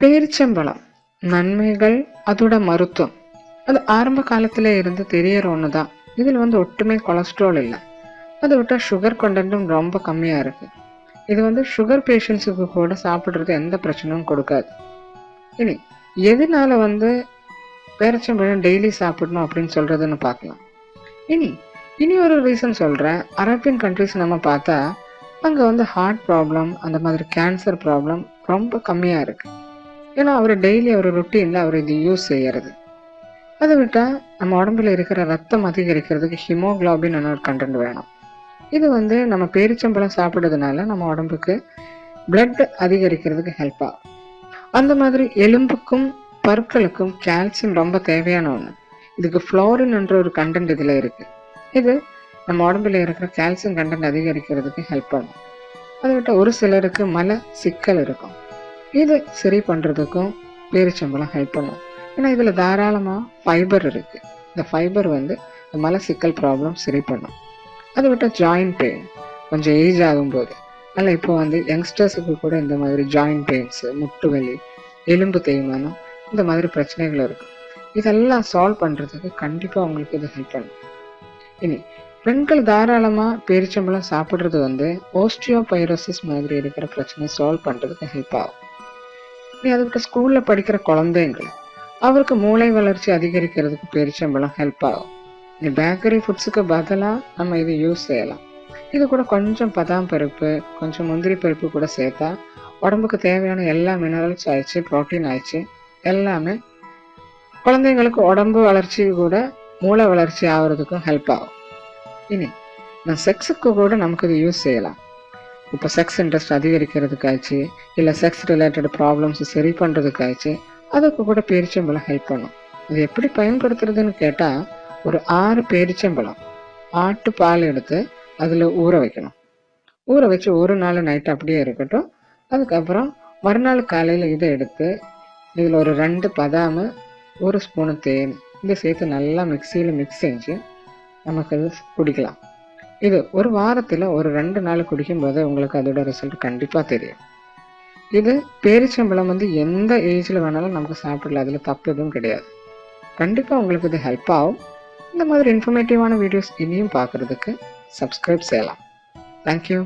பேரிச்சம்பழம் நன்மைகள் அதோட மருத்துவம். அது ஆரம்ப காலத்துல இருந்து தெரியற ஒன்று தான் இதில் வந்து ஒட்டுமே கொலஸ்ட்ரால் இல்லை. அதை விட்டால் சுகர் கண்டென்ட்டும் ரொம்ப கம்மியாக இருக்கு. இது வந்து சுகர் பேஷண்ட்ஸுக்கு கூட சாப்பிட்றது எந்த பிரச்சனையும் கொடுக்காது. இனி எதனால வந்து பேரிச்சம்பழம் டெய்லி சாப்பிடணும் அப்படின்னு சொல்றதுன்னு பார்க்கலாம். இனி இனி ஒரு ரீசன் சொல்கிறேன் அரேபியன் கண்ட்ரிஸ் நம்ம பார்த்தா அங்கே வந்து ஹார்ட் ப்ராப்ளம் அந்த மாதிரி கேன்சர் ப்ராப்ளம் ரொம்ப கம்மியாக இருக்குது ஏன்னா அவர் டெய்லி அவர் ருட்டீனில் அவர் இது யூஸ் செய்யறது. அதை விட்டால் நம்ம உடம்புல இருக்கிற ரத்தம் அதிகரிக்கிறதுக்கு ஹிமோகுளோபின் ஒரு கண்டென்ட் வேணும். இது வந்து நம்ம பேரிச்சம்பழம் சாப்பிட்றதுனால நம்ம உடம்புக்கு பிளட் அதிகரிக்கிறதுக்கு ஹெல்ப் ஆகும். அந்த மாதிரி எலும்புக்கும் பற்களுக்கும் கால்சியம் ரொம்ப தேவையான ஒன்று இதுக்கு ஃப்ளோரின் என்ற ஒரு கண்டென்ட் இதில் இருக்கு. இது நம்ம உடம்புல இருக்கிற கால்சியம் கண்டென்ட் அதிகரிக்கிறதுக்கு ஹெல்ப் பண்ணும். அதை விட்டால் ஒரு சிலருக்கு மலை சிக்கல் இருக்கும். இது சரி பண்ணுறதுக்கும் பேரிச்சம்பழம் ஹெல்ப் பண்ணும். ஏன்னா இதில் தாராளமாக ஃபைபர் இருக்குது இந்த ஃபைபர் வந்து மலை சிக்கல் ப்ராப்ளம் சரி பண்ணும். அதை விட்டால் ஜாயின்ட் பெயின் கொஞ்சம் ஏஜ் ஆகும்போது. அதில் இப்போ வந்து யங்ஸ்டர்ஸுக்கு கூட இந்த மாதிரி ஜாயிண்ட் பெயின்ஸு முட்டு வலி எலும்பு தேய்மானம் இந்த மாதிரி பிரச்சனைகள் இருக்கும். இதெல்லாம் சால்வ் பண்ணுறதுக்கு கண்டிப்பாக உங்களுக்கு இது ஹெல்ப் பண்ணும். இனி பெண்கள் தாராளமாக பேரிச்சம்பழம் சாப்பிட்றது வந்து ஓஸ்டியோபைரோசிஸ் மாதிரி இருக்கிற பிரச்சனையை சால்வ் பண்ணுறதுக்கு ஹெல்ப் ஆகும். அதுக்கு ஸ்கூலில் படிக்கிற குழந்தைங்கள் அவருக்கு மூளை வளர்ச்சி அதிகரிக்கிறதுக்கு பேரிச்சம்பழம் ஹெல்ப் ஆகும். நீ பேக்கரி ஃபுட்ஸுக்கு பதிலாக நம்ம இதை யூஸ் செய்யலாம். இது கூட கொஞ்சம் பதாம் பருப்பு கொஞ்சம் முந்திரி பருப்பு கூட சேர்த்தா உடம்புக்கு தேவையான எல்லா மினரல்ஸ் ஆயிடுச்சு ப்ரோட்டீன் ஆயிடுச்சு எல்லாமே குழந்தைங்களுக்கு உடம்பு வளர்ச்சி கூட மூளை வளர்ச்சி ஆகிறதுக்கும் ஹெல்ப் ஆகும். இனி நான் செக்ஸுக்கு கூட நமக்கு இது யூஸ் செய்யலாம். இப்போ செக்ஸ் இன்ட்ரெஸ்ட் அதிகரிக்கிறதுக்காச்சு இல்லை செக்ஸ் ரிலேட்டட் ப்ராப்ளம்ஸ் சரி பண்ணுறதுக்காச்சு அதுக்கு கூட பேரிச்சம்பழம் ஹெல்ப் பண்ணும். இது எப்படி பயன்படுத்துறதுன்னு கேட்டால் ஒரு ஆறு பேரிச்சம்பழம் ஆட்டு பால் எடுத்து அதில் ஊற வைக்கணும். ஊற வச்சு ஒரு நாள் நைட் அப்படியே இருக்கட்டும். அதுக்கப்புறம் மறுநாள் காலையில் இதை எடுத்து இதில் ஒரு ரெண்டு பதாமு ஒரு ஸ்பூனு தேன் இதை சேர்த்து நல்லா மிக்சியில் மிக்ஸ் செஞ்சு நமக்கு அது குடிக்கலாம். இது ஒரு வாரத்தில் ஒரு ரெண்டு நாள் குடிக்கும்போது உங்களுக்கு அதோட ரிசல்ட் கண்டிப்பாக தெரியும். இது பேரிச்சம்பழம் வந்து எந்த ஏஜில் வேணாலும் நமக்கு சாப்பிடலாம். அதில் தப்பு எதுவும் கிடையாது. கண்டிப்பாக உங்களுக்கு இது ஹெல்ப் ஆகும். இந்த மாதிரி இன்ஃபர்மேட்டிவான வீடியோஸ் இனியும் பார்க்குறதுக்கு சப்ஸ்கிரைப் செய்யலாம். தேங்க்யூ